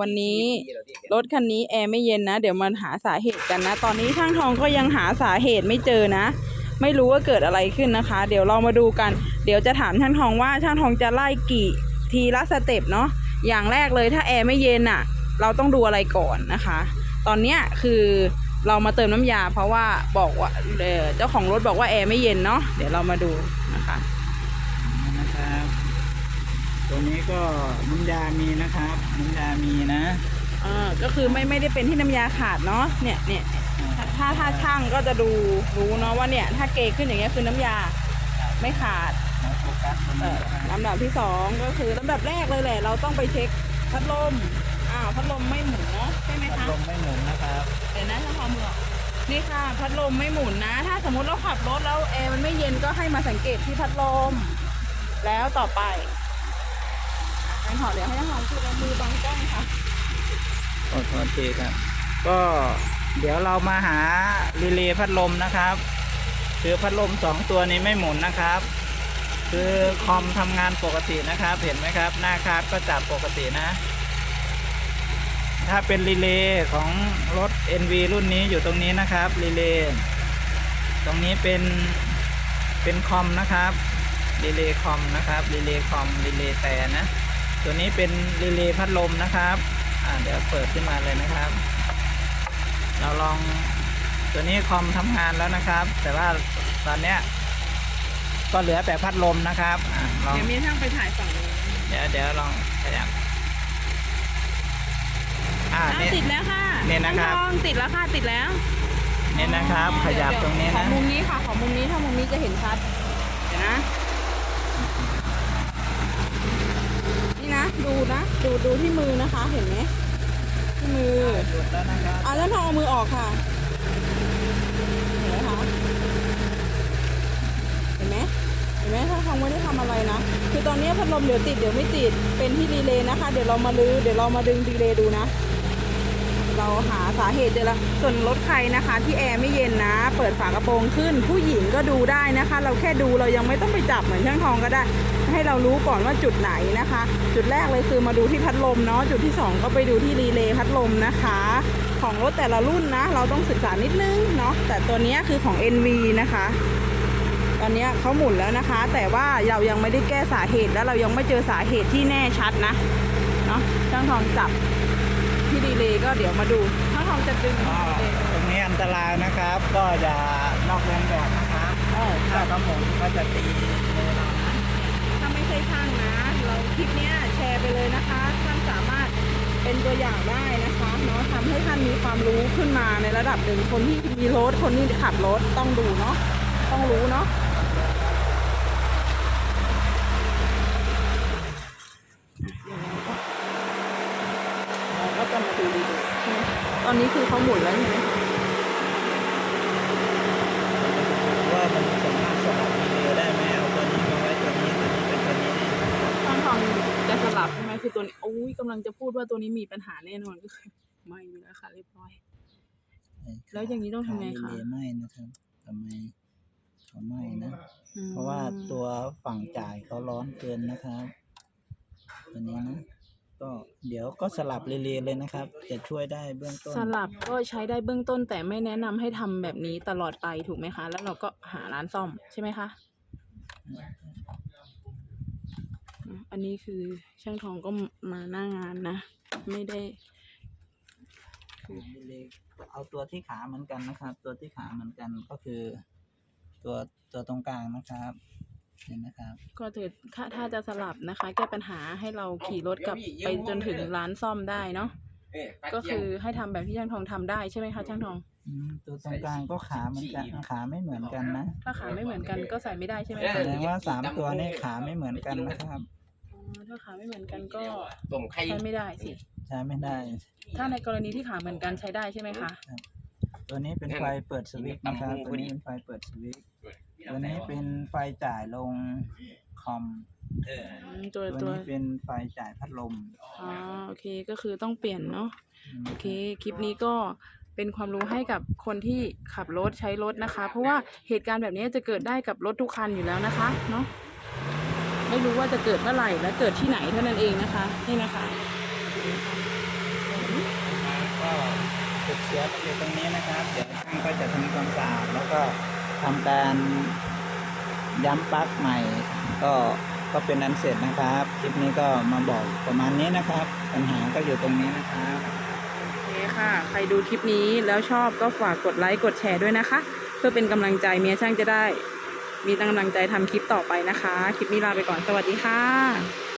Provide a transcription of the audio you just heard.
วันนี้รถคันนี้แอร์ไม่เย็นนะ เดี๋ยวมาหาสาเหตุกันนะ ตอนนี้ช่างทองก็ยังหาสาเหตุไม่เจอนะ ไม่รู้ว่าเกิดอะไรขึ้นนะคะ เดี๋ยวเรามาดูกัน เดี๋ยวจะถามช่างทองว่าช่างทองจะไล่กี่ทีละสเต็ปเนาะอย่างแรกเลยถ้าแอร์ไม่เย็นอะ เราต้องดูอะไรก่อนนะคะ ตอนเนี้ยคือเรามาเติมน้ำยา เพราะว่าบอกว่าเอ่อเจ้าของรถบอกว่าแอร์ไม่เย็นเนาะเดี๋ยวเรามาดูนะคะนะครับ ตัวนี้ก็น้ำยามีนะครับ น้ำยามีนะอ่าก็คือไม่ไม่ได้เป็นที่น้ำยาขาดเนาะเนี่ยเนี่ยถ้าถ้าถ้าช่างก็จะดูรู้เนาะว่าเนี่ย ถ้าเกขึ้นอย่างเงี้ยคือน้ำยาไม่ขาดมาโฟกัสตรงเอนี้อนะครับลำดับที่สองก็คือลำดับแรกเลยแหละ เราต้องไปเช็คพัดลมอ้าวพัดลมไม่หมุนเนาะใช่ไหมพัดคะลมไม่หมุนนะครับเดี๋ยวนะถ้าพอมือออกนี่ค่ะ พัดลมไม่หมุนนะ ถ้าสมมุติเราขับรถแล้วแอร์มันไม่เย็นก็ให้มาสังเกตที่พัดลม แล้วต่อไป ให้หอเดี๋ยวให้หอคือเอามือบังกล้องค่ะขอโทษทีครับ ก็เดี๋ยวเรามาหารีเลย์พัดลมนะครับ คือพัดลมสองตัวนี้ไม่หมุนนะครับ คือคอมทำงานปกตินะครับ เห็นไหมครับ หน้าคาร์ดก็จับปกตินะ ถ้าเป็นรีเลย์ของรถ NV รุ่นนี้อยู่ตรงนี้นะครับรีเลย์ตรงนี้เป็นเป็นคอมนะครับรีเลย์คอมนะครับรีเลย์คอมรีเลย์แต่นะ ตัวนี้เป็นรีเลย์พัดลมนะครับอ่าเดี๋ยวเปิดขึ้นมาเลยนะครับ เราลองตัวนี้คอมทำงานแล้วนะครับ แต่ว่าตอนเนี้ยก็เหลือแต่พัดลมนะครับอ่าลองเดี๋ยวมีช่างไปถ่ายฝั่งนู้นเดี๋ยวเดี๋ยวลองขยับอ่าอ้าวนี่ติดแล้วค่ะเนี่ยนะครับช่างทองติดแล้วค่ะติดแล้วนี่นะครับ ขยับตรงนี้ขอนะมุมนี้ค่ะขอมุมนี้ถ้ามุมนี้จะเห็นชัดเดี๋ยวนะ นี่นะ ดูนะ ดูดูที่มือนะคะ เห็นไหมที่มือหยุดแล้วนะครับอะแล้วทองเอามือออกค่ะเห็นไหมคะเห็นไหมเห็นไหมถ้าทองไม่ได้ทำอะไรนะ คือตอนนี้พัดลมเดี๋ยวติดเดี๋ยวไม่ติด เป็นที่รีเลย์นะคะ เดี๋ยวเรามาลื้อเดี๋ยวเรามาดึงรีเลย์ดูนะ เราหาสาเหตุเจอแล้วส่วนรถใครนะคะ ที่แอร์ไม่เย็นนะ เปิดฝากระโปรงขึ้น ผู้หญิงก็ดูได้นะคะ เราแค่ดูเรายังไม่ต้องไปจับเหมือนช่างทองก็ได้ ให้เรารู้ก่อนว่าจุดไหนนะคะ จุดแรกเลยคือมาดูที่พัดลมเนาะจุดที่สองก็ไปดูที่รีเลย์พัดลมนะคะ ของรถแต่ละรุ่นนะ เราต้องศึกษานิดนึงเนาะแต่ตัวเนี้ยคือของ NV นะคะตอนเนี้ยเขาหมุนแล้วนะคะ แต่ว่าเรายังไม่ได้แก้สาเหตุและเรายังไม่เจอสาเหตุที่แน่ชัดนะเนาะช่างทองจับที่รีเลย์ก็เดี๋ยวมาดูช่างทองจะดึงก็รีเลย์ตรงนี้อันตรายนะครับ ก็อย่านอกเลียนแบบนะครับเออถ้าเขาหมุนก็จะตีมือเรานะ ถ้าไม่ใช่ช่างนะ เราคลิปเนี้ยแชร์ไปเลยนะคะท่านสามารถเป็นตัวอย่างได้นะคะเนาะทำให้ท่านมีความรู้ขึ้นมาในระดับหนึ่งคนที่มีรถคนที่ขับรถต้องดูเนาะต้องรู้เนาะเราก็จะมาดูดีๆตอนนี้คือเขาหมุนแล้วใช่ไหมว่ามันสามารถสลับรีเลย์ได้ไหมเอาตัวนี้มาไว้ตัวนี้ตัวนี้เป็นตัวนี้ ช่างทองจะส ลับใช่ไหมคือตัวนี้โอ้ยกำลังจะพูดว่าตัวนี้มีปัญหาแน่นอนก็คือไม่มีแล้วค่ะเรียบร้อย แล้วอย่างนี้ต้องทำไงคะรีเลย์ไม่นะครับทำไมเขาไม่นะอืมเพราะว่าตัวฝั่งจ่ายเขาร้อนเกินนะครับตัวนี้นะก็เดี๋ยวก็สลับรีเลย์เลยนะครับ จะช่วยได้เบื้องต้น สลับก็ใช้ได้เบื้องต้น แต่ไม่แนะนำให้ทำแบบนี้ตลอดไปถูกไหมคะ แล้วเราก็หาร้านซ่อมใช่ไหมคะ อืมอันนี้คือช่างทองก็มาหน้างานนะ ไม่ได้รีเลย์เอาตัวที่ขาเหมือนกันนะครับ ตัวที่ขาเหมือนกันก็คือ ตัวตัวตรงกลางนะครับเห็นนะครับก็ถือถ้าถ้าจะสลับนะคะ แก้ปัญหาให้เราขี่รถกลับไปจนถึงร้านซ่อมได้เนาะก็คือให้ทำแบบที่ช่างทองทำได้ใช่ไหมคะช่างทองอืมตัวตรงกลางก็ขาเหมือนกันขาไม่เหมือนกันนะถ้าขาไม่เหมือนกันก็ใส่ไม่ได้ใช่ไหมแสคะดงว่าสามตัวนี่ขาไม่เหมือนกันนะครับอ๋อ ถ้าขาไม่เหมือนกันก็ต้มไข่ ใช้ไม่ได้สิ ใช้ไม่ได้ ถ้าในกรณีที่ขาเหมือนกันใช้ได้ใช่ไหมคะตัวนี้เป็นไฟเปิดสวิตช์นะครับ ตัวนี้เป็นไฟเปิดสวิตช์ตัวนี้เป็นไฟจ่ายลงคอมเอออืมตัวตัวตัวนี้เป็นไฟจ่ายพัดลม อ๋อโอเคก็คือต้องเปลี่ยนเนาะอืมโอเคคลิปนี้ก็เป็นความรู้ให้กับคนที่ขับรถใช้รถนะคะ เพราะว่าเหตุการณ์แบบนี้จะเกิดได้กับรถทุกคันอยู่แล้วนะคะเนาะ ไม่รู้ว่าจะเกิดเมื่อไหร่และเกิดที่ไหนเท่านั้นเองนะคะ นี่นะคะสียมันอยู่ตรงนี้นะครับ เดี๋ยวช่างก็จะทำความสะอาดแล้วก็ทำการย้ำปลั๊กใหม่ ก็ก็เป็นอันเสร็จนะครับ คลิปนี้ก็มาบอกประมาณนี้นะครับ ปัญหาก็อยู่ตรงนี้นะครับโอเคค่ะ ใครดูคลิปนี้แล้วชอบก็ฝากกดไลค์กดแชร์ด้วยนะคะ เพื่อเป็นกำลังใจเมียช่างจะได้ มีกำลังใจทำคลิปต่อไปนะคะ คลิปนี้ลาไปก่อน สวัสดีค่ะ